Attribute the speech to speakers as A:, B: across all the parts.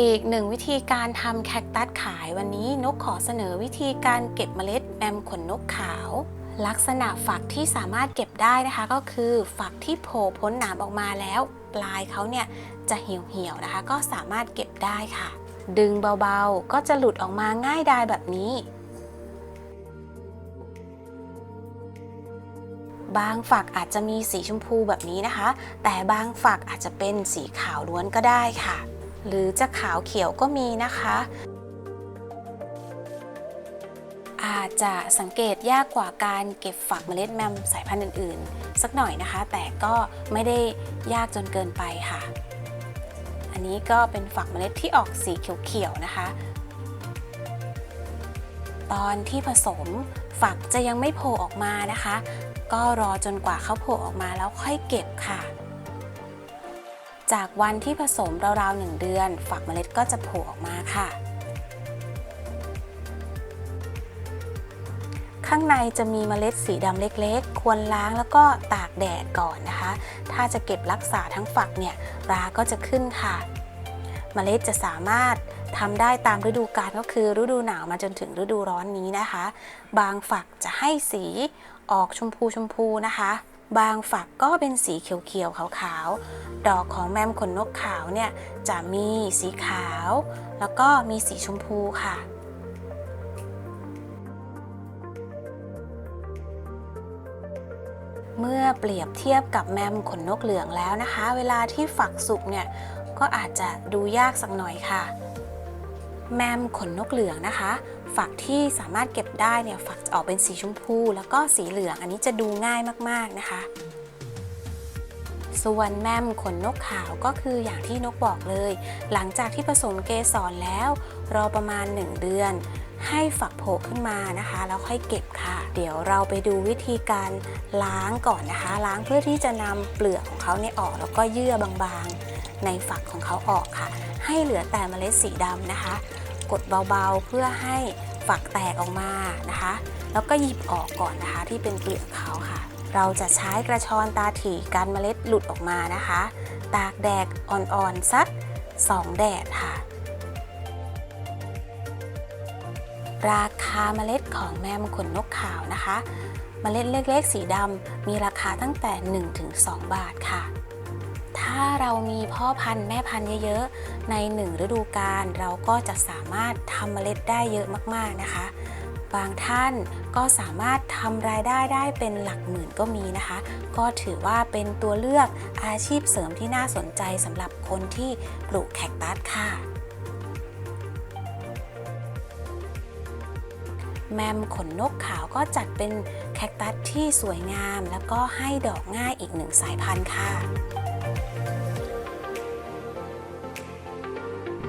A: อีกหนึ่งวิธีการทำแคคตัสขายวันนี้นกขอเสนอวิธีการเก็บเมล็ดแมมขนนกขาว ลักษณะฝักที่สามารถเก็บได้นะคะก็คือฝักที่โผล่พ้นหนามออกมาแล้ว ปลายเขาเนี่ยจะเหี่ยวๆนะคะ ก็สามารถเก็บได้ค่ะ ดึงเบาๆก็จะหลุดออกมาง่ายดายแบบนี้ บางฝักอาจจะมีสีชมพูแบบนี้นะคะ แต่บางฝักอาจจะเป็นสีขาวล้วนก็ได้ค่ะ หรือจะขาวเขียวก็มีนะคะ อาจจะสังเกตยากกว่าการเก็บฝักเมล็ดแมมสายพันธุ์อื่นๆ สักหน่อยนะคะ แต่ก็ไม่ได้ยากจนเกินไปค่ะ อันนี้ก็เป็นฝักเมล็ดที่ออกสีเขียวๆนะคะ ตอนที่ผสมฝักจะยังไม่โผล่ออกมานะคะ ก็รอจนกว่าเขาโผล่ออกมาแล้วค่อยเก็บค่ะ จากวันที่ผสมราวๆหนึ่งเดือน ฝักเมล็ดก็จะโผล่ออกมาค่ะ ข้างในจะมีเมล็ดสีดำเล็กๆ ควรล้างแล้วก็ตากแดดก่อนนะคะ ถ้าจะเก็บรักษาทั้งฝักเนี่ยราก็จะขึ้นค่ะ เมล็ดจะสามารถทำได้ตามฤดูกาลก็คือฤดูหนาวมาจนถึงฤดูร้อนนี้นะคะ บางฝักจะให้สีออกชมพูชมพูนะคะ บางฝักก็เป็นสีเขียวๆขาวๆ ดอกของแมมขนนกขาวเนี่ยจะมีสีขาว แล้วก็มีสีชมพูค่ะเมื่อเปรียบเทียบกับแมมขนนกเหลืองแล้วนะคะ เวลาที่ฝักสุกเนี่ยก็อาจจะดูยากสักหน่อยค่ะ แมมขนนกเหลืองนะคะ ฝักที่สามารถเก็บได้เนี่ยฝักจะออกเป็นสีชมพู แล้วก็สีเหลืองอันนี้จะดูง่ายมากๆนะคะ ส่วนแมมขนนกขาวก็คืออย่างที่นกบอกเลย หลังจากที่ผสมเกสรแล้ว รอประมาณ 1 เดือน ให้ฝักโผล่ขึ้นมานะคะ แล้วค่อยเก็บค่ะ เดี๋ยวเราไปดูวิธีการล้างก่อนนะคะ ล้างเพื่อที่จะนำเปลือกของเขาเนี่ยออก แล้วก็เยื่อบางๆในฝักของเขาออกค่ะ ให้เหลือแต่เมล็ดสีดำนะคะ กดเบาๆ เพื่อให้ฝักแตกออกมานะคะ แล้วก็หยิบออกก่อนนะคะ ที่เป็นเปลือกเขาค่ะ เราจะใช้กระชอนตาถี่กันเมล็ดหลุดออกมานะคะ ตากแดดอ่อนๆสัก2 แดดค่ะ ราคาเมล็ดของแมมขนนกขาวนะคะ เมล็ดเล็กๆ สีดำมีราคาตั้งแต่ 1-2 บาทค่ะ ถ้าเรามีพ่อพันธุ์แม่พันธุ์เยอะๆ ในหนึ่งฤดูกาลเราก็จะสามารถทำเมล็ดได้เยอะมากๆนะคะ บางท่านก็สามารถทำรายได้ได้เป็นหลักหมื่นก็มีนะคะ ก็ถือว่าเป็นตัวเลือกอาชีพเสริมที่น่าสนใจสำหรับคนที่ปลูกแคคตัสค่ะแมมขนนกขาวก็จัดเป็นแคคตัสที่สวยงาม แล้วก็ให้ดอกง่ายอีกหนึ่งสายพันธุ์ค่ะ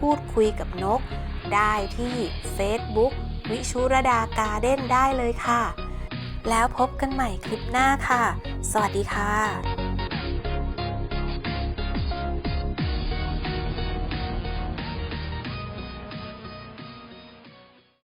A: พูดคุยกับนก ได้ที่ Facebook วิชุรดาการ์เด้นได้เลยค่ะ แล้วพบกันใหม่คลิปหน้าค่ะ สวัสดีค่ะ